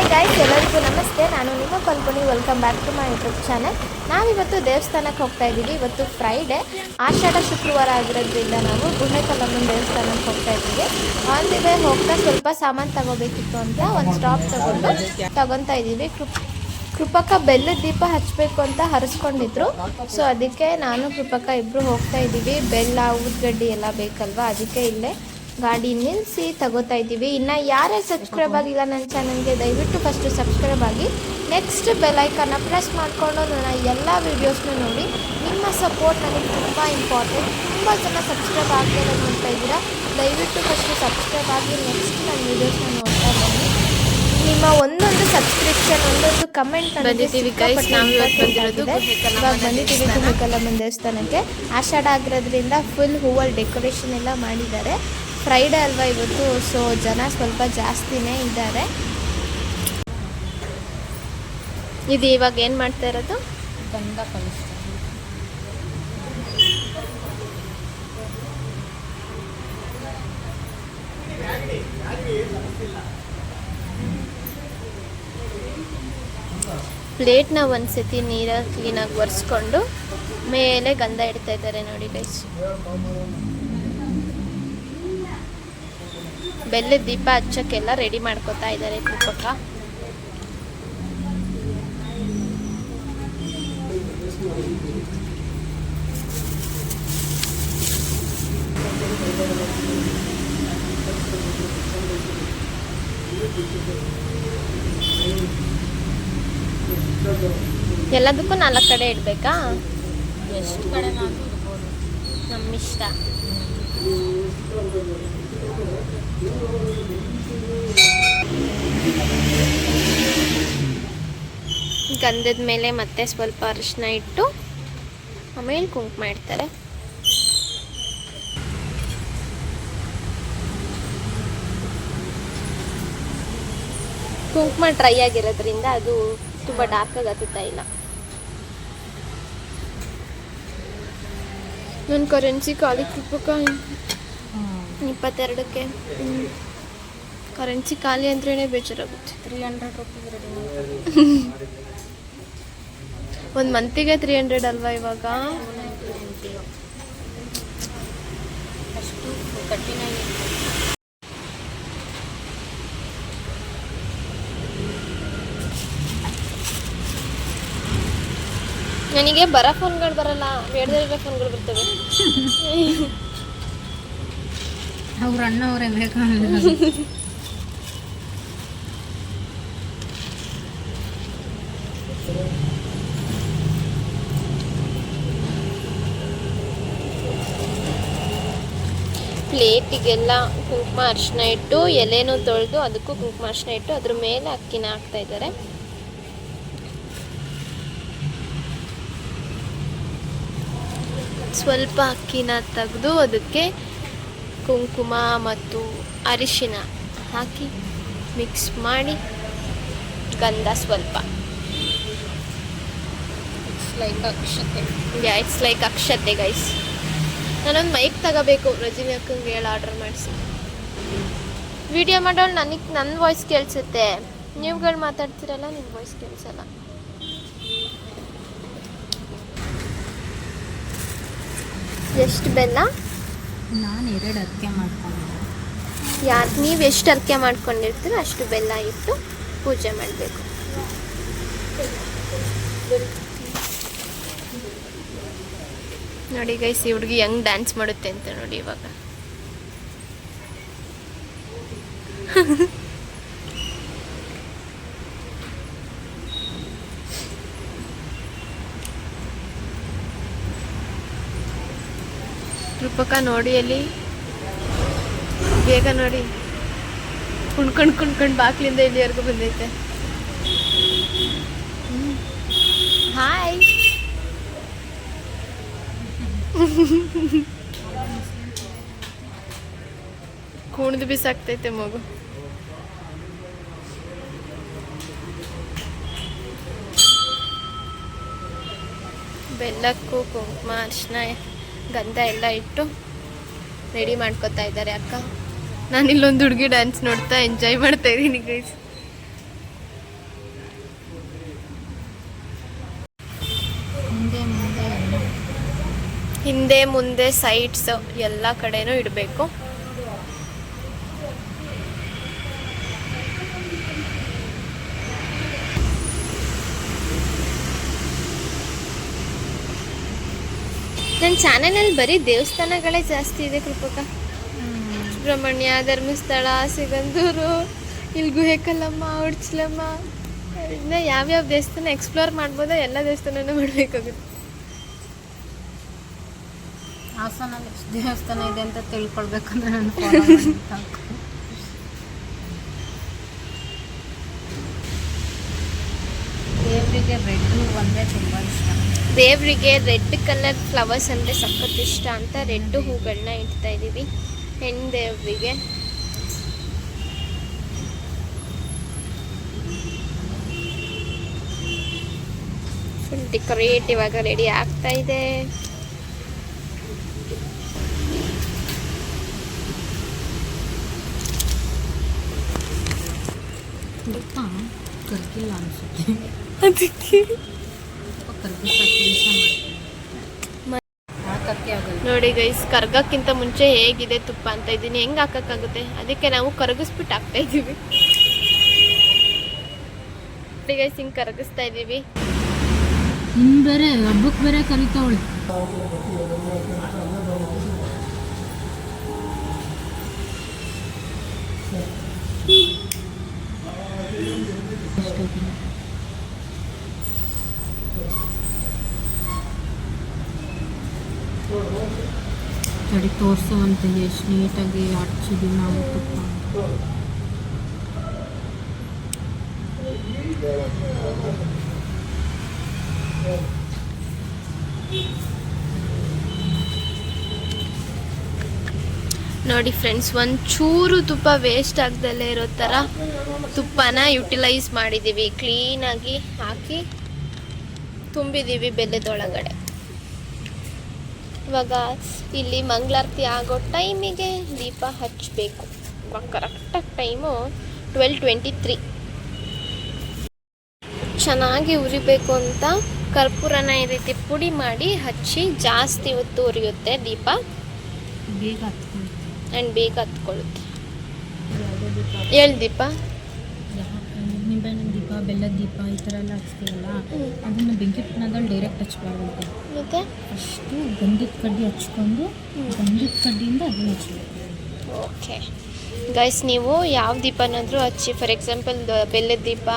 Hi guys ಎಲ್ಲರಿಗೂ ನಮಸ್ತೆ. ನಾನು ನಿಮ್ಮ Kalpani welcome back to my YouTube channel ನಾವಿವತ್ತು ದೇವಸ್ಥಾನಕ್ಕೆ ಹೋಗ್ತಾ ಇದ್ದೀವಿ. ಇವತ್ತು ಫ್ರೈಡೆ ಆಷಾಢ ಶುಕ್ರವಾರ ಆಗಿರೋದ್ರಿಂದ ನಾವು ಗುಹೆಕಲ್ಲಮ್ಮನ ದೇವಸ್ಥಾನಕ್ಕೆ ಹೋಗ್ತಾ ಇದ್ದೀವಿ. ಆನ್ ದಿ ವೇ ಹೋಗ್ತಾ ಸ್ವಲ್ಪ ಸಾಮಾನು ತಗೋಬೇಕಿತ್ತು ಅಂತ ಒಂದು ಸ್ಟಾಪ್ ತಗೊಂಡು ತಗೊತಾ ಇದ್ದೀವಿ. ಕೃಪ್ ಕೃಪಕ ಬೆಲ್ಲದ ದೀಪ ಹಚ್ಚಬೇಕು ಅಂತ ಹರಿಸ್ಕೊಂಡಿದ್ರು. ಸೊ ಅದಕ್ಕೆ ನಾನು ಕೃಪಕ ಇಬ್ಬರು ಹೋಗ್ತಾ ಇದ್ದೀವಿ. ಬೆಲ್ಲ, ಊದ್ಗಡ್ಡಿ ಎಲ್ಲ ಬೇಕಲ್ವಾ? ಅದಕ್ಕೆ ಇಲ್ಲೇ ಗಾಡಿ ನಿಲ್ಲಿಸಿ ತಗೋತಾ ಇದ್ದೀವಿ. ಇನ್ನು ಯಾರೇ ಸಬ್ಸ್ಕ್ರೈಬ್ ಆಗಿಲ್ಲ ನನ್ನ ಚಾನಲ್ಗೆ ದಯವಿಟ್ಟು ಫಸ್ಟು ಸಬ್ಸ್ಕ್ರೈಬ್ ಆಗಿ ನೆಕ್ಸ್ಟ್ ಬೆಲೈಕನ್ನು ಪ್ರೆಸ್ ಮಾಡಿಕೊಂಡು ನನ್ನ ಎಲ್ಲ ವೀಡಿಯೋಸ್ನ ನೋಡಿ. ನಿಮ್ಮ ಸಪೋರ್ಟ್ ನನಗೆ ತುಂಬ ಇಂಪಾರ್ಟೆಂಟ್ ತುಂಬ ಜನ ಸಬ್ಸ್ಕ್ರೈಬ್ ಆಗದೆ ನೋಡ್ತಾ ಇದ್ದೀರಾ? ದಯವಿಟ್ಟು ಫಸ್ಟು ಸಬ್ಸ್ಕ್ರೈಬ್ ಆಗಿ ನೆಕ್ಸ್ಟ್ ನನ್ನ ವೀಡಿಯೋಸ್ನ ನೋಡ್ತಾ ಬನ್ನಿ. ನಿಮ್ಮ ಒಂದೊಂದು ಸಬ್ಸ್ಕ್ರಿಪ್ಷನ್ ಒಂದೊಂದು ಕಮೆಂಟ್ ಬಂದಿದ್ದೀವಿ ಇವಾಗ ಬಂದಿದ್ದೀವಿ. ಗುಹೆಕಲ್ಲಮ್ಮನ ದೇವಸ್ಥಾನಕ್ಕೆ. ಆಷಾಢ ಆಗಿರೋದ್ರಿಂದ ಫುಲ್ ಹೂವಲ್ಲಿ ಡೆಕೋರೇಷನ್ ಎಲ್ಲ ಮಾಡಿದ್ದಾರೆ. ಫ್ರೈಡೇ ಅಲ್ವಾ ಇವತ್ತು? ಸೊ ಜನ ಸ್ವಲ್ಪ ಜಾಸ್ತಿನೇ ಇದ್ದಾರೆ. ಇದು ಇವಾಗ ಏನು ಮಾಡ್ತಾ ಇರೋದು? ಗಂಧ ಕಲಿಸ್ತಾರೆ ಪ್ಲೇಟ್ನ ಒಂದ್ಸತಿ ನೀರಾಗಿ ಕ್ಲೀನಾಗಿ ಒರೆಸ್ಕೊಂಡು ಮೇಲೆ ಗಂಧ ಇಡ್ತಾ ಇದ್ದಾರೆ ನೋಡಿ ಗೈಸ್ ಬೆಲ್ಲದ ದೀಪ ಹಚ್ಚಕ್ಕೆಲ್ಲ ರೆಡಿ ಮಾಡ್ಕೊತಾ ಇದ್ದಾರೆ ಕೃಪಕ. ಎಲ್ಲದಕ್ಕೂ ನಾಲ್ಕು ಕಡೆ ಇಡಬೇಕಾ? ಎಷ್ಟು ಕಡೆ ನಮ್ಮಿಷ್ಟ. ಗಂಧದ ಮೇಲೆ ಮತ್ತೆ ಸ್ವಲ್ಪ ಅರಿಶಿನ ಇಟ್ಟು, ಆಮೇಲೆ ಕುಂಕುಮ ಇಡ್ತಾರೆ. ಕುಂಕುಮ ಡ್ರೈ ಆಗಿರೋದ್ರಿಂದ ಅದು ತುಂಬ ಡಾರ್ಕ್ ಆಗಿ ಹತ್ತುತ್ತಾ ಇಲ್ಲ. ನನ್ನ ಕರೆನ್ಸಿ ಕಾಲಿಗೆ ಇಪ್ಪತ್ತೆರಡಕ್ಕೆ. ಕರೆನ್ಸಿ ಖಾಲಿ ಅಂದ್ರೇ ಬೇಜಾರಾಗುತ್ತೆ. ತ್ರೀ ಹಂಡ್ರೆಡ್ ರುಪೀಸ್ ಒಂದು ಮಂತಿಗೆ ತ್ರೀ ಹಂಡ್ರೆಡ್ ಅಲ್ವಾ ಇವಾಗ. ನನಗೆ ಬರ ಫೋನ್ಗಳು ಬರಲ್ಲ ಬೇಡದೇ ಫೋನ್ಗಳು ಬರ್ತವೆ. ಅವ್ರ ಬೇಕಾಗಿಲ್ಲ ಪ್ಲೇಟಿಗೆಲ್ಲ ಕುಂಕುಮ ಅರಿಶಿನ ಇಟ್ಟು, ಎಲೆನೂ ತೊಳೆದು ಅದಕ್ಕೂ ಕುಂಕುಮ ಅರಿಶಿನ ಇಟ್ಟು ಅದ್ರ ಮೇಲೆ ಅಕ್ಕಿನ ಹಾಕ್ತಾ ಇದ್ದಾರೆ. ಸ್ವಲ್ಪ ಅಕ್ಕಿನ ತೆಗೆದು ಅದಕ್ಕೆ ಕುಂಕುಮ ಮತ್ತು ಅರಿಶಿನ ಹಾಕಿ ಮಿಕ್ಸ್ ಮಾಡಿ ಗಂಧ ಸ್ವಲ್ಪ. ಲೈಕ್ ಅಕ್ಷತೆ. ಇಟ್ಸ್ ಲೈಕ್ ಅಕ್ಷತೆ ಗೈಸ್ ನಾನೊಂದು ಮೈಕ್ ತಗೋಬೇಕು ರಜಿನಿ ಅಕ್ಕಂಗೆ ಹೇಳಿ ಆರ್ಡರ್ ಮಾಡಿಸಿ. ವಿಡಿಯೋ ಮಾಡೋಳು ನನಗೆ ನನ್ನ ವಾಯ್ಸ್ ಕೇಳಿಸುತ್ತೆ. ನೀವುಗಳು ಮಾತಾಡ್ತಿರಲ್ಲ ನಿಮ್ಮ ವಾಯ್ಸ್ ಕೇಳಿಸಲ್ಲ. ಎಷ್ಟು ಬೆಲ್ಲ? ನಾನು ಎರಡು ಅಕ್ಕೆ ಮಾಡ್ಕೊಂಡಿದ್ದೆ. ಯಾರು, ನೀವು ಎಷ್ಟು ಅರ್ಕೆ ಮಾಡ್ಕೊಂಡಿರ್ತೀರೋ, ಅಷ್ಟು ಬೆಲ್ಲ ಇಟ್ಟು ಪೂಜೆ ಮಾಡಬೇಕು. ನೋಡಿ ಗೈಸ್, ಈ ಹುಡುಗಿ ಹೆಂಗ್ ಡ್ಯಾನ್ಸ್ ಮಾಡುತ್ತೆ ಅಂತ ನೋಡಿ ಇವಾಗ. ರೂಪಕ ನೋಡಿ ಅಲ್ಲಿ. ಬೇಗ ನೋಡಿ. ಕುಣ್ಕೊಂಡು ಕುಣ್ಕೊಂಡು ಬಾಕ್ಲಿಂದ ಇಲ್ಲಿವರೆಗೂ ಬಂದೈತೆ. ಹಾಯ್ ಕುಣ್ದು ಬಿಸಾಕ್ತೈತೆ ಮಗು. ಬೆಲ್ಲಕ್ಕೂ ಕುಂಕುಮ ಅರಿಶಿನ. ಗಂಧ ಎಲ್ಲ ಇಟ್ಟು ರೆಡಿ ಮಾಡ್ಕೊತಾ ಇದ್ದಾರೆ ಅಕ್ಕ. ನಾನು ಇಲ್ಲೊಂದು ಹುಡುಗಿ ಡ್ಯಾನ್ಸ್ ನೋಡ್ತಾ ಎಂಜಾಯ್ ಮಾಡ್ತಾ ಇದ್ದೀನಿ ಗೈಸ್ ಹಿಂದೆ ಮುಂದೆ ಸೈಡ್ಸ್ ಎಲ್ಲ ಕಡೆನೂ ಇಡಬೇಕು. ನನ್ನ ಚಾನಲಲ್ಲಿ ಬರೀ ದೇವಸ್ಥಾನಗಳೇ ಜಾಸ್ತಿ ಇದೆ ಕೃಪಕ. ಸುಬ್ರಹ್ಮಣ್ಯ, ಧರ್ಮಸ್ಥಳ, ಸಿಗಂದೂರು, ಇಲ್ಲಿ ಗುಹೆಕಲ್ಲಮ್ಮ ಉಡ್ಚಲಮ್ಮ, ಇನ್ನು ಯಾವ್ಯಾವ ದೇವಸ್ಥಾನ ಎಕ್ಸ್ಪ್ಲೋರ್ ಮಾಡ್ಬೋದ ಎಲ್ಲ ದೇವಸ್ಥಾನನೂ ಮಾಡಬೇಕಾಗುತ್ತೆ. ಹಾಸನ ದೇವಸ್ಥಾನ ಇದೆ ಅಂತ ತಿಳ್ಕೊಳ್ಬೇಕಂದ್ರೆ ನಾನು. ದೇವರಿಗೆ ರೆಡ್ ಒಂದೇ ಇಷ್ಟ ದೇವರಿಗೆ ರೆಡ್ ಕಲರ್ ಫ್ಲವರ್ಸ್ ಅಂದರೆ ಸಖತ್ ಇಷ್ಟ ಅಂತ ರೆಡ್ ಹೂಗಳನ್ನ ಇಡ್ತಾ ಇದ್ದೀವಿ ಹೆಣ್ಣು ದೇವರಿಗೆ. ಫುಲ್ ಡೆಕೋರೇಟಿವ್ ಆಗಿ ರೆಡಿ ಆಗ್ತಾ ಇದೆ. ಅದಕ್ಕೆ? ಕರ್ಗಿಸ ಕೆಲಸ ಮಾಡ್ತೀನಿ ಹಾಕಕ್ಕೆ ಆಗಲ್ಲ ನೋಡಿ ಗೈಸ್ ಕರ್ಗಕ್ಕಿಂತ ಮುಂಚೆ ಹೇಗಿದೆ ತುಪ್ಪ ಅಂತ ಇದ್ದೀನಿ. ಹೆಂಗ್ ಹಾಕಕ್ಕಾಗುತ್ತೆ? ಅದಕ್ಕೆ ನಾವು ಕರಗಿಸ್ಬಿಟ್ಟು ಹಾಕ್ತಾ ಇದ್ದೀವಿ. ಗೈಸ್ ಹಿಂಗೆ ಕರಗಿಸ್ತಾ ಇದೀವಿ ಇನ್ ಬೇರೆ ಹಬ್ಬಕ್ ಬೇರೆ ಕರಿತಾವಳೆ. ತಡಿ ತೋರಿಸುವಂತೆ ಎಷ್ಟು ನೀಟಾಗಿ ಹಚ್ಚಿದ್ವಿ ನಾವು ತುಪ್ಪ ನೋಡಿ ಫ್ರೆಂಡ್ಸ್ ಒಂದು ಚೂರು ತುಪ್ಪ ವೇಸ್ಟ್ ಆಗ್ದಲ್ಲೇ ಇರೋ ಥರ ತುಪ್ಪನ ಯುಟಿಲೈಸ್ ಮಾಡಿದ್ದೀವಿ ಕ್ಲೀನಾಗಿ ಹಾಕಿ ತುಂಬಿದ್ದೀವಿ ಬೆಲ್ಲದೊಳಗಡೆ ಇವಾಗ ಇಲ್ಲಿ ಮಂಗಳಾರತಿ ಆಗೋ ಟೈಮಿಗೆ ದೀಪ ಹಚ್ಚಬೇಕು. ಇವಾಗ ಕರೆಕ್ಟಾಗಿ ಟೈಮು ಟ್ವೆಲ್ ಟ್ವೆಂಟಿ ತ್ರೀ ಚೆನ್ನಾಗಿ ಉರಿಬೇಕು ಅಂತ ಕರ್ಪೂರನ ಈ ರೀತಿ ಪುಡಿ ಮಾಡಿ ಹಚ್ಚಿ ಜಾಸ್ತಿ ಹೊತ್ತು ಉರಿಯುತ್ತೆ ದೀಪ. ಬೇಗ ಆ್ಯಂಡ್ ಬೇಗ ಹತ್ಕೊಳ್ಳುತ್ತೆ ಹೇಳಿ ದೀಪ. ಬೆಲ್ಲದ ದೀಪ ಈ ಥರ ಎಲ್ಲ ಹಚ್ತೀವಲ್ಲ ಅದನ್ನು ಬೆಂಕಿ ಪುಟ್ಟಣದಲ್ಲಿ ಡೈರೆಕ್ಟ್ ಹಚ್ಬಾರ್ದು ಮತ್ತೆ? ಫಸ್ಟು ಗಂಧದ ಕಡ್ಡಿ ಹಚ್ಕೊಂಡು ಗಂಧದ ಕಡ್ಡಿಯಿಂದ ಅದನ್ನು ಹಚ್ಚಬೇಕು ಓಕೆ. ಗೈಸ್ ನೀವು ಯಾವ ದೀಪನಾದರೂ ಹಚ್ಚಿ ಫಾರ್ ಎಕ್ಸಾಂಪಲ್ ಬೆಲ್ಲದ ದೀಪ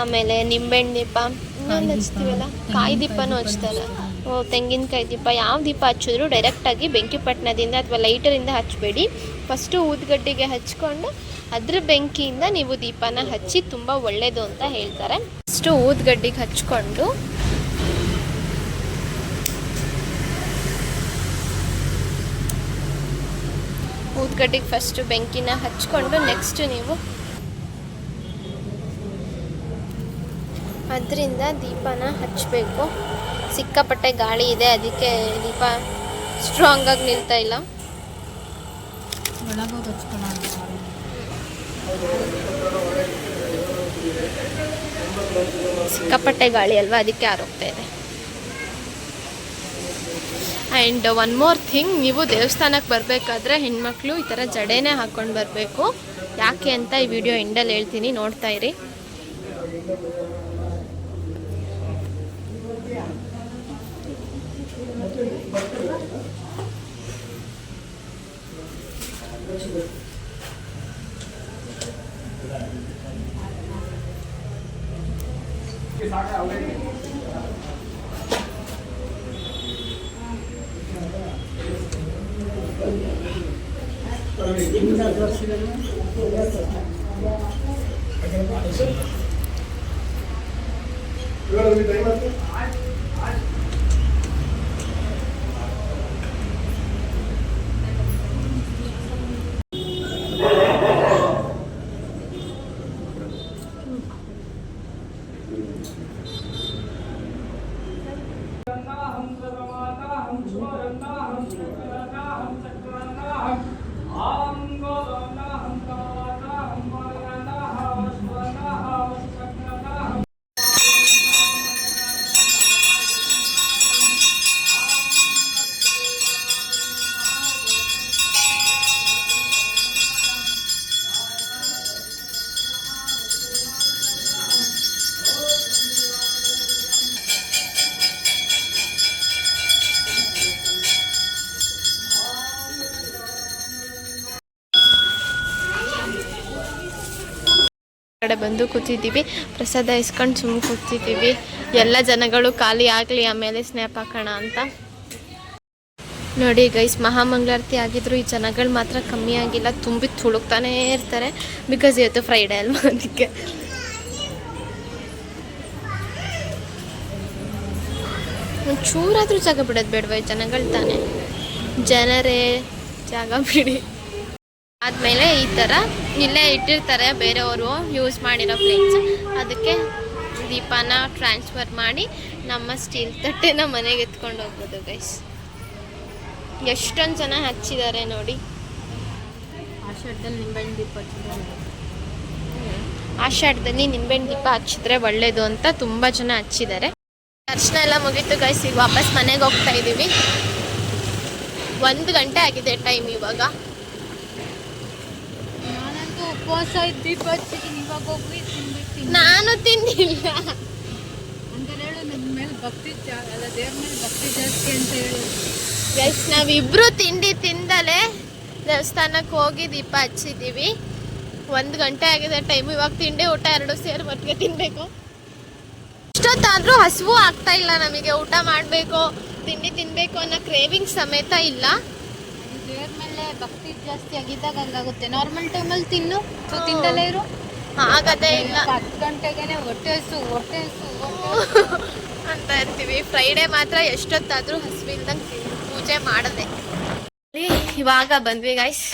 ಆಮೇಲೆ ನಿಂಬೆಹಣ್ಣು ದೀಪ ಇನ್ನೊಂದು ಹಚ್ತೀವಲ್ಲ? ಕಾಯಿ ದೀಪನೂ ಹಚ್ತಾರೆ. ಓ ತೆಂಗಿನಕಾಯಿ ದೀಪ ಯಾವ ದೀಪ ಹಚ್ಚಿದ್ರು ಡೈರೆಕ್ಟಾಗಿ ಬೆಂಕಿ ಪಟ್ಟಣದಿಂದ ಅಥವಾ ಲೈಟರಿಂದ ಹಚ್ಚಬೇಡಿ ಫಸ್ಟು ಊದ್ಗಡ್ಡಿಗೆ ಹಚ್ಕೊಂಡು ಅದ್ರ ಬೆಂಕಿಯಿಂದ ನೀವು ದೀಪನ ಹಚ್ಚಿ ತುಂಬ ಒಳ್ಳೆಯದು ಅಂತ ಹೇಳ್ತಾರೆ. ಅಷ್ಟು ಊದ್ಗಡ್ಡಿಗೆ ಹಚ್ಕೊಂಡು ಊದ್ಗಡ್ಡಿಗೆ ಫಸ್ಟು ಬೆಂಕಿನ ಹಚ್ಕೊಂಡು ನೆಕ್ಸ್ಟ್ ನೀವು ಅದರಿಂದ ದೀಪನ ಹಚ್ಚಬೇಕು ಸಿಕ್ಕಾಪಟ್ಟೆ ಗಾಳಿ ಇದೆ, ಅದಕ್ಕೆ ದೀಪ ಸ್ಟ್ರಾಂಗಾಗಿ ನಿಲ್ತಾ ಇಲ್ಲ. ಸಿಕ್ಕಾಪಟ್ಟೆ ಗಾಳಿ ಅಲ್ವಾ? ಅದಕ್ಕೆ ಆರೋಗ್ತಾ ಇದೆ. ಆ್ಯಂಡ್ ಒನ್ ಮೋರ್ ಥಿಂಗ್ ನೀವು ದೇವಸ್ಥಾನಕ್ಕೆ ಬರಬೇಕಾದ್ರೆ ಹೆಣ್ಮಕ್ಳು ಈ ಥರ ಜಡೆನೇ ಹಾಕ್ಕೊಂಡು ಬರಬೇಕು. ಯಾಕೆ ಅಂತ ಈ ವಿಡಿಯೋ ಎಂಡಲ್ಲಿ ಹೇಳ್ತೀನಿ, ನೋಡ್ತಾ ಇರಿ. ಒಳಗಡೆ ಬಂದು ಕೂತಿದ್ದೀವಿ. ಪ್ರಸಾದ ಇಸ್ಕೊಂಡು ಸುಮ್ಮನೆ ಕೂತಿದ್ದೀವಿ. ಎಲ್ಲ ಜನಗಳು ಖಾಲಿ ಆಗಲಿ, ಆಮೇಲೆ ಸ್ನ್ಯಾಪ್ ಹಾಕೋಣ ಅಂತ. ನೋಡಿ ಗೈಸ್ ಮಹಾಮಂಗಳಾರತಿ ಆಗಿದ್ರು ಈ ಜನಗಳು ಮಾತ್ರ ಕಮ್ಮಿ ಆಗಿಲ್ಲ, ತುಂಬಿ ತುಳುಕ್ತಾನೇ ಇರ್ತಾರೆ. ಬಿಕಾಸ್ ಇವತ್ತು ಫ್ರೈಡೇ ಅಲ್ವಾ ಅದಕ್ಕೆ. ಒಂಚೂರಾದರೂ ಜಾಗ ಬಿಡೋದು ಬೇಡವಾ ಈ ಜನಗಳು ತಾನೇ? ಜನರೇ ಜಾಗ ಬಿಡಿ. ಆದಮೇಲೆ ಈ ಥರ ಇಲ್ಲೇ ಇಟ್ಟಿರ್ತಾರೆ ಬೇರೆಯವರು ಯೂಸ್ ಮಾಡಿರೋ ಪ್ಲೇಟ್ಸ್ ಅದಕ್ಕೆ ದೀಪಾನ ಟ್ರಾನ್ಸ್ಫರ್ ಮಾಡಿ ನಮ್ಮ ಸ್ಟೀಲ್ ತಟ್ಟೆನ ಮನೆಗೆ ಎತ್ಕೊಂಡು ಹೋಗ್ಬೋದು ಗೈಸ್ ಎಷ್ಟೊಂದು ಜನ ಹಚ್ಚಿದ್ದಾರೆ ನೋಡಿ. ಆಷಾಢದಲ್ಲಿ ನಿಂಬೆಹಣ್ಣು ದೀಪ ಹಚ್ಚಿದ್ರೆ ಆಷಾಢದಲ್ಲಿ ನಿಂಬೆಹಣ್ಣು ದೀಪ ಹಚ್ಚಿದ್ರೆ ಒಳ್ಳೇದು ಅಂತ ತುಂಬ ಜನ ಹಚ್ಚಿದ್ದಾರೆ. ದರ್ಶನ ಎಲ್ಲ ಮುಗೀತು ಗೈಸ್ ಈಗ ವಾಪಸ್ ಮನೆಗೆ ಹೋಗ್ತಾ ಇದ್ದೀವಿ ಒಂದು ಗಂಟೆ ಆಗಿದೆ ಟೈಮ್ ಇವಾಗ. ಉಪವಾಸ ದೀಪ ಹಚ್ಚಿದ್ದೀನಿ ಇವಾಗ ಹೋಗಿ ತಿನ್ಬಿಡ್ತೀನಿ ನಾನು ತಿಂದಿಲ್ಲ. ಅಂತ ಹೇಳು ನನ್ನ ಮೇಲೆ ಭಕ್ತಿ ಅಲ್ಲ ದೇವ್ರ ಮೇಲೆ ಭಕ್ತಿ ಜಾಸ್ತಿ ಅಂತ ಹೇಳಿ. ಎಸ್ ನಾವಿಬ್ರು ತಿಂಡಿ ತಿಂದಲೇ ದೇವಸ್ಥಾನಕ್ಕೆ ಹೋಗಿ ದೀಪ ಹಚ್ಚಿದ್ದೀವಿ. ಒಂದು ಗಂಟೆ ಆಗಿದೆ ಟೈಮ್ ಇವಾಗ ತಿಂಡಿ ಊಟ ಎರಡು ಸೇರಿ ಒಟ್ಟಿಗೆ ತಿನ್ನಬೇಕು ಇಷ್ಟೊತ್ತಾದರೂ ಹಸಿವು ಆಗ್ತಾ ಇಲ್ಲ ನಮಗೆ ಊಟ ಮಾಡಬೇಕು ತಿಂಡಿ ತಿನ್ನಬೇಕು ಅನ್ನೋ ಕ್ರೇವಿಂಗ್ ಸಮೇತ ಇಲ್ಲ. ಭಕ್ತಿ ಜಾಸ್ತಿ ಆಗಿದ್ದಾಗ ಹಂಗಾಗುತ್ತೆ. ನಾರ್ಮಲ್ ಟೈಮಲ್ಲಿ ತಿನ್ನು. ಸೊ ತಿಂದಲೇ ಇರು. ಆಗದೇ ಇಲ್ಲ. ಹತ್ತು ಗಂಟೆಗೆನೆ ಹೊಟ್ಟೆ ಹಸು ಹೊಟ್ಟೆ ಹಸು ಅಂತ ಇರ್ತೀವಿ. ಫ್ರೈಡೇ ಮಾತ್ರ ಎಷ್ಟೊತ್ತಾದ್ರೂ ಹಸುವಿಲ್ದಂಗೆ ಪೂಜೆ ಮಾಡದೆ. ಇವಾಗ ಬಂದ್ವಿ ಗಾಯ್ಸ್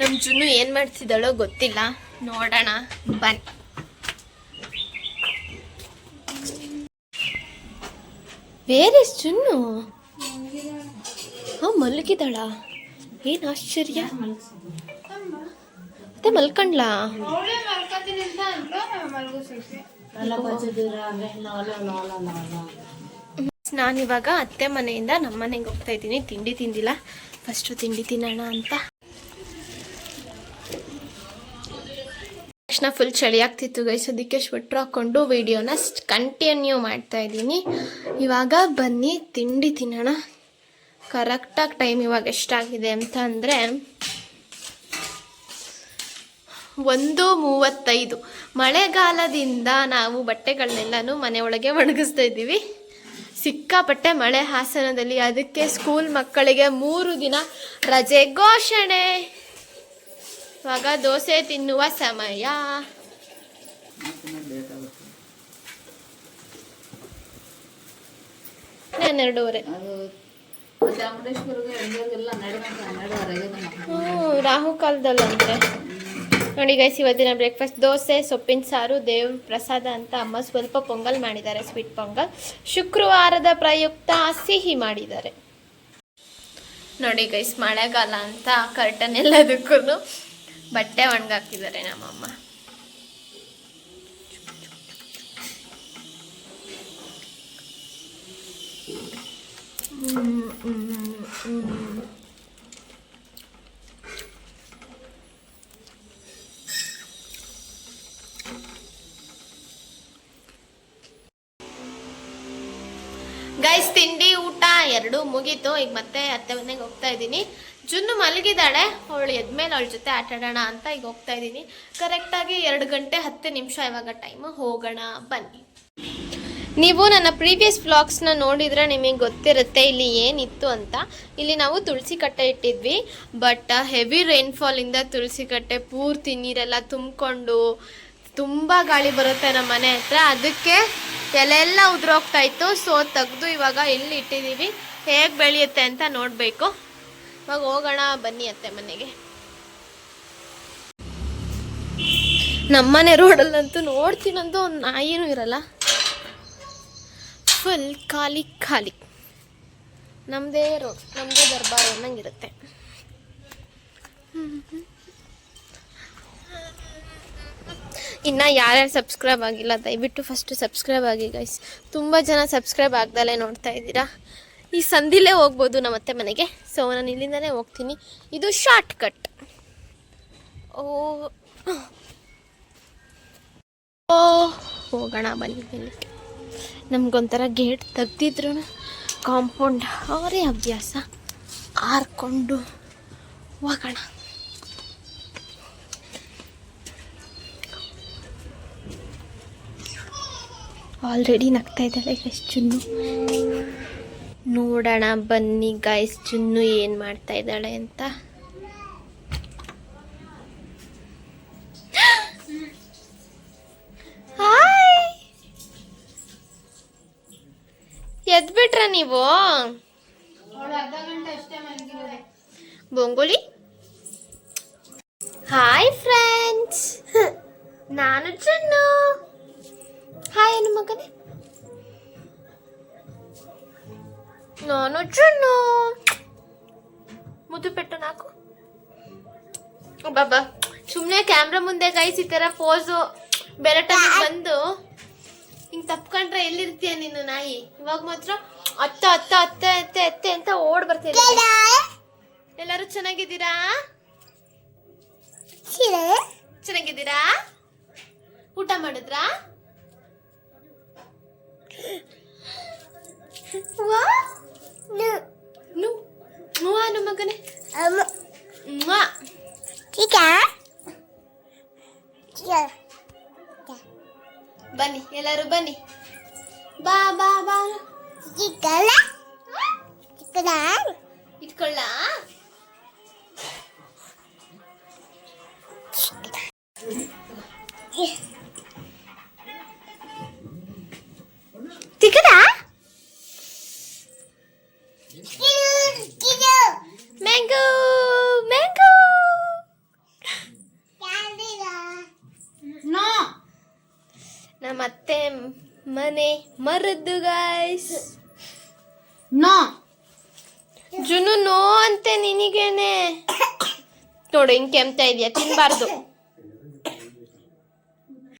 ನಮ್ಮ ಜುನ್ನು ಏನು ಮಾಡ್ತಿದ್ದಾಳೋ ಗೊತ್ತಿಲ್ಲ. ನೋಡೋಣ. ಬನ್ನಿ. ಬೇರೆ ಜುನ್ನು? ಹಾಂ ಮಲಗಿದಾಳ ಏನು ಆಶ್ಚರ್ಯ? ಮತ್ತೆ ಮಲ್ಕೊಂಡ್ಲಾಸ್ ನಾನು ಇವಾಗ ಅತ್ತೆ ಮನೆಯಿಂದ ನಮ್ಮ ಮನೆಗೆ ಹೋಗ್ತಾ ಇದ್ದೀನಿ. ತಿಂಡಿ ತಿಂದಿಲ್ಲ. ಫಸ್ಟು ತಿಂಡಿ ತಿನ್ನೋಣ ಅಂತ. ತಕ್ಷಣ ಫುಲ್ ಚಳಿ ಆಗ್ತಿತ್ತು ಅದಕ್ಕೆ ಸ್ವೆಟ್ರ್ ಹಾಕ್ಕೊಂಡು ವಿಡಿಯೋನ ಕಂಟಿನ್ಯೂ ಮಾಡ್ತಾ ಇದ್ದೀನಿ. ಇವಾಗ ಬನ್ನಿ ತಿಂಡಿ ತಿನ್ನೋಣ. ಕರೆಕ್ಟಾಗಿ ಟೈಮ್ ಇವಾಗ ಎಷ್ಟಾಗಿದೆ ಅಂತ ಅಂದರೆ ಒಂದು ಮೂವತ್ತೈದು. ಮಳೆಗಾಲದಿಂದ ನಾವು ಬಟ್ಟೆಗಳನ್ನೆಲ್ಲನೂ ಮನೆ ಒಳಗೆ ಒಣಗಿಸ್ತಾ ಇದ್ದೀವಿ. ಸಿಕ್ಕಾಪಟ್ಟೆ ಮಳೆ ಹಾಸನದಲ್ಲಿ. ಅದಕ್ಕೆ ಸ್ಕೂಲ್ ಮಕ್ಕಳಿಗೆ ಮೂರು ದಿನ ರಜೆ ಘೋಷಣೆ. ಇವಾಗ ದೋಸೆ ತಿನ್ನುವ ಸಮಯ. ಹನ್ನೆರಡೂವರೆ. ರಾಹು ಕಾಲದಲ್ಲಂತೆ ನೋಡಿ ಗೈಸ್ ಇವತ್ತಿನ ಬ್ರೇಕ್ಫಾಸ್ಟ್ ದೋಸೆ, ಸೊಪ್ಪಿನ ಸಾರು ದೇವ್ರ ಪ್ರಸಾದ ಅಂತ ಅಮ್ಮ ಸ್ವಲ್ಪ ಪೊಂಗಲ್ ಮಾಡಿದ್ದಾರೆ ಸ್ವೀಟ್ ಪೊಂಗಲ್. ಶುಕ್ರವಾರದ ಪ್ರಯುಕ್ತ ಸಿಹಿ ಮಾಡಿದ್ದಾರೆ. ನೋಡಿ ಗೈಸ್ ಮಳೆಗಾಲ ಅಂತ ಕರ್ಟನ್ ಎಲ್ಲದಕ್ಕೂ ಬಟ್ಟೆ ಒಣಗಾಕಿದ್ದಾರೆ ನಮ್ಮಮ್ಮ. ಗೈಸ್, ತಿಂಡಿ ಊಟ ಎರಡು ಮುಗೀತು. ಈಗ ಮತ್ತೆ ಅತ್ತೆ ಮನೆಗೆ ಹೋಗ್ತಾ ಇದ್ದೀನಿ. ಜುನ್ನು ಮಲಗಿದಾಳೆ ಅವಳು ಎದ್ಮೇಲೆ ಅವಳ ಜೊತೆ ಆಟ ಆಡೋಣ ಅಂತ ಈಗ ಹೋಗ್ತಾ ಇದ್ದೀನಿ. ಕರೆಕ್ಟಾಗಿ ಎರಡು ಗಂಟೆ ಹತ್ತು ನಿಮಿಷ ಇವಾಗ ಟೈಮ್ ಹೋಗೋಣ, ಬನ್ನಿ. ನೀವು ನನ್ನ ಪ್ರೀವಿಯಸ್ ವ್ಲಾಗ್ಸ್ನ ನೋಡಿದರೆ ನಿಮಗೆ ಗೊತ್ತಿರುತ್ತೆ ಇಲ್ಲಿ ಏನಿತ್ತು ಅಂತ. ಇಲ್ಲಿ ನಾವು ತುಳಸಿ ಕಟ್ಟೆ ಇಟ್ಟಿದ್ವಿ ಬಟ್ ಹೆವಿ ರೈನ್ಫಾಲಿಂದ ತುಳಸಿ ಕಟ್ಟೆ ಪೂರ್ತಿ ನೀರೆಲ್ಲ ತುಂಬಿಕೊಂಡು ತುಂಬ ಗಾಳಿ ಬರುತ್ತೆ ನಮ್ಮ ಮನೆ ಹತ್ರ. ಅದಕ್ಕೆ ಎಲೆಲ್ಲ ಉದುರೋಗ್ತಾ ಇತ್ತು ಸೊ ತೆಗೆದು ಇವಾಗ ಎಲ್ಲಿ ಇಟ್ಟಿದ್ದೀವಿ ಹೇಗೆ ಬೆಳೆಯುತ್ತೆ ಅಂತ ನೋಡಬೇಕು. ಇವಾಗ ಹೋಗೋಣ, ಬನ್ನಿ ಅತ್ತೆ ಮನೆಗೆ. ನಮ್ಮನೆ ರೋಡಲ್ಲಂತೂ ನೋಡ್ತೀನಂತೂ ಒಂದು ನಾಯಿನೂ ಇರಲ್ಲ. ಫುಲ್ ಖಾಲಿ ಖಾಲಿ. ನಮ್ಮದೇ ರೋಡ್ ನಮ್ಮದೇ ದರ್ಬಾರ್ ಅನ್ನಂಗಿರುತ್ತೆ. ಇನ್ನು ಯಾರ್ಯಾರು ಸಬ್ಸ್ಕ್ರೈಬ್ ಆಗಿಲ್ಲ, ದಯವಿಟ್ಟು ಫಸ್ಟು ಸಬ್ಸ್ಕ್ರೈಬ್ ಆಗಿ ಗೈಸ್ ತುಂಬ ಜನ ಸಬ್ಸ್ಕ್ರೈಬ್ ಆಗ್ದಲೇ ನೋಡ್ತಾ ಇದ್ದೀರಾ? ಈ ಸಂದಿಲೇ ಹೋಗ್ಬೋದು ನಮ್ಮ ಅತ್ತೆ ಮನೆಗೆ. ಸೊ ನಾನು ಇಲ್ಲಿಂದನೇ ಹೋಗ್ತೀನಿ. ಇದು ಶಾರ್ಟ್ ಕಟ್ ಓ, ಹೋಗೋಣ ಬನ್ನಿ ಬನ್ನಿ. ನಮಗೊಂಥರ ಗೇಟ್ ತೆಗ್ದಿದ್ರು ಕಾಂಪೌಂಡ್ ಅವರೇ ಅಭ್ಯಾಸ ಹಾರ್ಕೊಂಡು ಹೋಗೋಣ. ಆಲ್ರೆಡಿ ನಗ್ತಾ ಇದ್ದಾಳೆ ಗೈಸ್ ಚುನ್ನು. ನೋಡೋಣ ಬನ್ನಿ ಗಾಯ್ಸ್ ಚುನ್ನು ಏನು ಮಾಡ್ತಾ ಇದ್ದಾಳೆ ಅಂತ. ಎದ್ಬಿಟ್ರ ನೀವು ಬೊಂಗುಳಿ ಹಾಯ್ ಫ್ರೆಂಡ್ಸ್ ನಾನು ಚನ್ನು ಹಾಯ್ ಅನ್ನು ಮಗನೇ ನಾನು ಚನ್ನು ಮುದ್ದು ಪೆಟ್ಟು ನಾಕು ಬಾಬಾ ಸುಮ್ಮನೆ ಕ್ಯಾಮ್ರಾ ಮುಂದೆ ಗೈಸ್ ಈ ಥರ ಪೋಸು ಬೇರೆ ಟೈಮ್ ಬಂದು ಹಿಂಗ್ ತಪ್ಕೊಂಡ್ರೆ ಎಲ್ಲಿರ್ತೀಯ ನೀನು ನಾಯಿ ಇವಾಗ ಮಾತ್ರ ಅತ್ತ ಅತ್ತ ಅತ್ತ ಅತ್ತೆ ಅತ್ತೆ ಅಂತ ಓಡ್ ಬರ್ತೀವಿ ಎಲ್ಲರೂ ಚೆನ್ನಾಗಿದ್ದೀರಾ? ಚೆನ್ನಾಗಿದ್ದೀರಾ? ಊಟ ಮಾಡಿದ್ರಾ? ಮಗನೇ. ಬನ್ನಿ ಎಲ್ಲರೂ ಬನ್ನಿ. ಬಾ ಬಾ ಬಾ. ಇಟ್ಕೊಳ್ಳ? ತಿಕ್ಕದ ಜುನು ನೋ ಅಂತೆ ನಿನಗೇನೆ. ನೋಡು ಹಿಂಗೆ ಕೆಮ್ತಾ ಇದೆಯಾ? ತಿನ್ಬಾರ್ದು.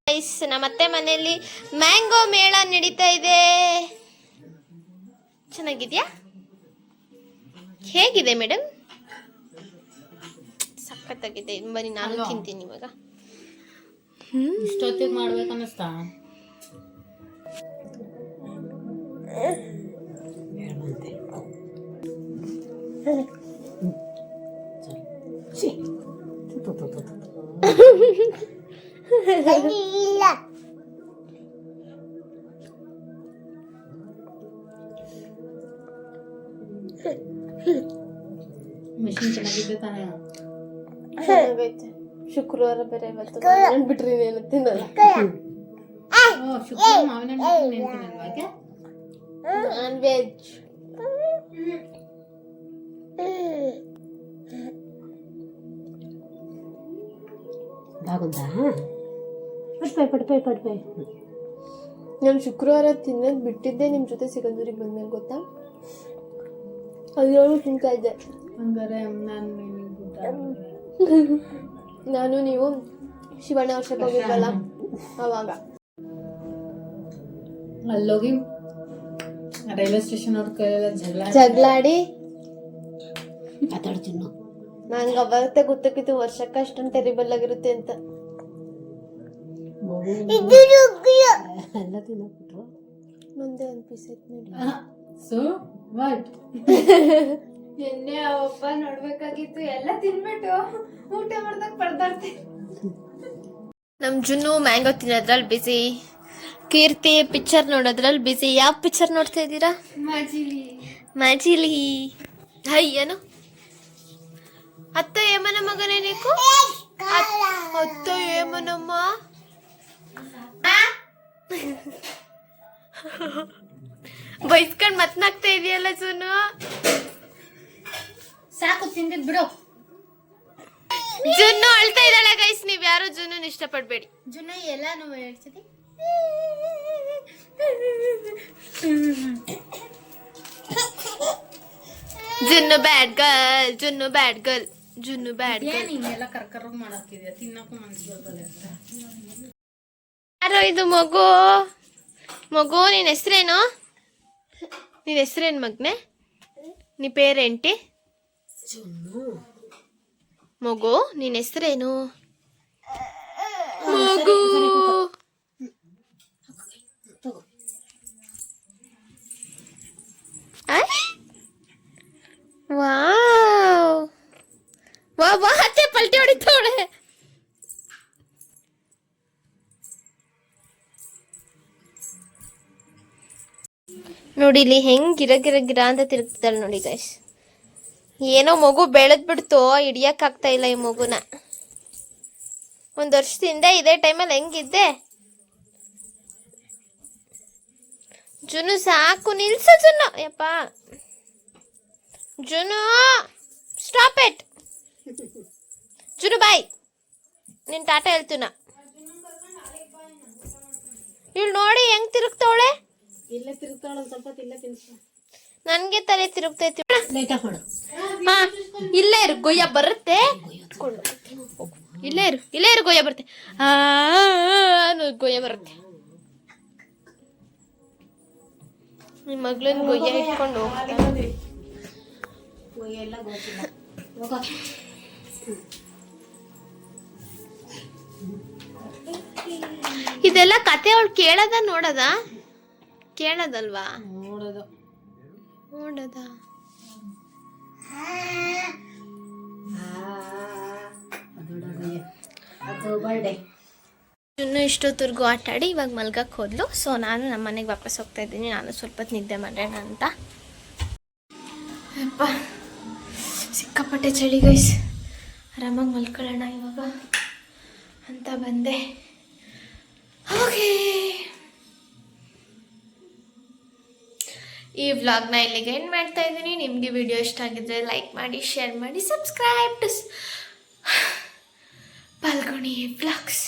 ಗೈಸ್ ನಮ್ಮ ಅತ್ತೆ ಮನೆಯಲ್ಲಿ ಮ್ಯಾಂಗೋ ಮೇಳ ನಡೀತಾ ಇದೆ. ಚೆನ್ನಾಗಿದ್ಯಾ? ಹೇಗಿದೆ ಮೇಡಮ್ ಸಖತ್ತಾಗಿದೆ. ಬನ್ನಿ ನಾನು ತಿಂತೀನಿ ಇವಾಗ. ಇಷ್ಟೊತ್ತಿಗೆ ಮಾಡ್ಬೇಕನ್ನಿಸ್ತಾ ಮಿಷಿನ್ ಚೆನ್ನಾಗಿದೆ ತಾನೇ ಚೆನ್ನಾಗೈತೆ ಶುಕ್ರವಾರ ಬೇರೆ ಇವತ್ತು ಬಿಟ್ರಿ ನೀನು ತಿನ್ನಲ್ಲ ಓ ಶುಕ್ರವಾರ ಮಾವಿನ ಹಣ್ಣು ನೆನ್ತಿನಲ್ವಾ ಯಾಕೆ ನಾನ್ ವೆಜ್ ಆಗುತ್ತಾ? ಪಡ್ಬೈ ಪಡ್ಬೈ ಪಡ್ಬೈ ನಾನು ಶುಕ್ರವಾರ ತಿನ್ನೋದು ಬಿಟ್ಟಿದ್ದೆ ನಿಮ್ಮ ಜೊತೆ ಸಿಗಂದೂರಿಗೆ ಬಂದೆ ಗೊತ್ತಾ? ಅಲ್ಲಿರೋರು ತಿಂತಾ ಇದ್ದೆ. ಹಂಗಾರೆ ನಾನು ನಾನು ನೀವು ಶಿವಣ್ಣ ವರ್ಷಕ್ಕೆ ಹೋಗಿದ್ವಲ್ಲ? ಅವಾಗ. ಅಲ್ಲೋಗಿ ರೈಲ್ವೆ ಸ್ಟೇಷನ್ ಅವ್ರ ಕೈಯೆಲ್ಲ ಜಗಳ ಜಗಳಾಡಿ. ಮಾತಾಡ್ತೀನಿ? ನನ್ಗೆ ಅವತ್ತೇ ಗೊತ್ತಾಗಿತ್ತು ವರ್ಷಕ್ಕೆ ಅಷ್ಟೊಂದು ಟೆರಿಬಲ್ ಆಗಿರುತ್ತೆ ಅಂತ. ಎಲ್ಲ ತಿನ್ನಕ್ಬಿಟ್ರು. ಮುಂದೆ ಒಂದು ಪೀಸ್ ಐತೆ ನೋಡಿ. ಸೊ ವಾಟ್ ಎಣ್ಣೆ ಅವಪ್ಪ ನೋಡ್ಬೇಕಾಗಿತ್ತು ಎಲ್ಲ ತಿನ್ಬಿಟ್ಟು ಊಟ ಮಾಡ್ದಾಗ ಪಡ್ದಾಡ್ತೀನಿ ನಮ್ ಜುನ್ನು ಮ್ಯಾಂಗೋ ತಿನ್ನೋದ್ರಲ್ಲಿ ಬಿಸಿ ಕೀರ್ತಿ ಪಿಕ್ಚರ್ ನೋಡೋದ್ರಲ್ಲಿ ಬಿಸಿ ಯಾವ ಪಿಕ್ಚರ್ ನೋಡ್ತಾ ಇದ್ದೀರಾ? ಮಾಜಿಲಿ. ಮಾಜಿಲಿ. ಹೈ ಏನು? ಅತ್ತ ಯಮನ ಮಗನೇ ನೀಕು? ಅತ್- ಅತ್ತ ಯಮನಮ್ಮ ಬೈಸ್ಕೊಂಡ್ ಮತ್ನಾಗ್ತಾ ಇದೆಯಲ್ಲ ಜುನು? ಸಾಕು ತಿಂದಿದ್ ಬಿಡು. ಜುನ್ನು ಅಳ್ತಾ ಇದ್ದಾಳೆ ಗೈಸ್ ನೀವ್ ಯಾರು ಜುನ್ನು ಇಷ್ಟಪಡ್ಬೇಡಿ. ಜುನ್ನ ಎಲ್ಲಾನು ಹೇಳ್ತಿದ್ದಿ Junnu bad girl Junnu bad girl Junnu bad ಏನ್ ಹಿಂಗೆಲ್ಲ ತಿನ್ನಕ್ಕೂ ಮನ್ಸು ಬರ್ತದೆ ಅಂತ. ಯಾರೋ ಇದು ಮಗು? ಮಗು ನಿನ್ನ ಹೆಸ್ರೇನು? ನಿನ್ನ ಹೆಸ್ರೇನು ಮಗ್ನೆ? ನೀ ಪೇರೆಂಟಿ? ಮಗು ನಿನ್ನ ಹೆಸ್ರೇನು? ಮಗು. ವಾವ್. ವಾ ವಾ, ಅತ್ತೆ, ಪಲ್ಟಿ ಹೊಡಿತಾವಳೆ ನೋಡಿ, ಇಲ್ಲಿ ಹೆಂಗ್ ಗಿರ ಗಿರ ಗಿರ ಅಂತ ತಿರುಗ್ತಿದ್ದಾಳೆ ನೋಡಿ ಗೈಸ್ ಏನೋ ಮಗು ಬೆಳೆದ್ ಬಿಡ್ತು ಹಿಡಿಯಕ್ ಆಗ್ತಾ ಇಲ್ಲ ಈ ಮಗುನ. ಒಂದ್ ವರ್ಷದಿಂದ ಇದೇ ಟೈಮಲ್ಲಿ ಹೆಂಗಿದ್ದೆ? ಜುನು ಸಾಕು, ನಿಲ್ಸು ಜುನು. ಯಪ್ಪ. ಜುನು ಸ್ಟಾಪ್ ಇಟ್ ಜುನು ಬಾಯ್ ನಿನ್ ಟಾಟಾ ಹೇಳ್ತೀನ ಇಲ್ಲಿ ನೋಡಿ ಹೆಂಗ್ ತಿರುಗ್ತಾವಳೆ ಇಲ್ಲೇ ತಿರುಗ್ತಾಳ ಸ್ವಲ್ಪ ಇಲ್ಲೇ ತಿನ್ಸ ನನ್ಗೆ ತಲೆ ತಿರುಗ್ತೈತಿ ಲೈಟ್ ಹಾಕೋಣ ಹಾ ಇಲ್ಲೇ ಇರು ಗೊಯ್ಯ ಬರುತ್ತೆ ಇಲ್ಲೇ ಇರು ಇಲ್ಲೇ ಇರು ಗೊಯ್ಯ ಬರುತ್ತೆ ಆ ಗೊಯ್ಯ ಬರುತ್ತೆ ನಿಮ್ಮ ಮಗಳನ್ನ ಗೊಯ್ಯ ಇಟ್ಕೊಂಡು ಹೋಗ್ತೀನಿ ಎಲ್ಲ ಗೊತ್ತಿಲ್ಲ ಇದೆಲ್ಲ ಕತೆ ಅವಳು ಕೇಳದ ನೋಡದ? ಕೇಳದಲ್ವಾ? ನೋಡೋದು. ಇನ್ನು ಇಷ್ಟೊತ್ತವರೆಗೂ ಆಟ ಆಡಿ ಇವಾಗ ಮಲ್ಗಕ್ಕೆ ಹೋದ್ಲು. ಸೊ ನಾನು ನಮ್ಮ ಮನೆಗೆ ವಾಪಸ್ ಹೋಗ್ತಾ ಇದ್ದೀನಿ. ನಾನು ಸ್ವಲ್ಪ ಹೊತ್ತು ನಿದ್ದೆ ಮಾಡೋಣ ಅಂತ. ಸಿಕ್ಕಾಪಟ್ಟೆ ಚಳಿ ಗೈಸ್ ಆರಾಮಾಗಿ ಮಲ್ಕೊಳ್ಳೋಣ ಇವಾಗ ಅಂತ ಬಂದೆ. ಓಕೆ ಈ ವ್ಲಾಗ್ನ ಇಲ್ಲಿಗೆ ಎಂಡ್ ಮಾಡ್ತಾ ಇದ್ದೀನಿ. ನಿಮಗೆ ವಿಡಿಯೋ ಇಷ್ಟ ಆಗಿದ್ರೆ ಲೈಕ್ ಮಾಡಿ ಶೇರ್ ಮಾಡಿ ಸಬ್ಸ್ಕ್ರೈಬ್ ಟು ಪಾಲ್ಗೊಣಿ ವ್ಲಾಗ್ಸ್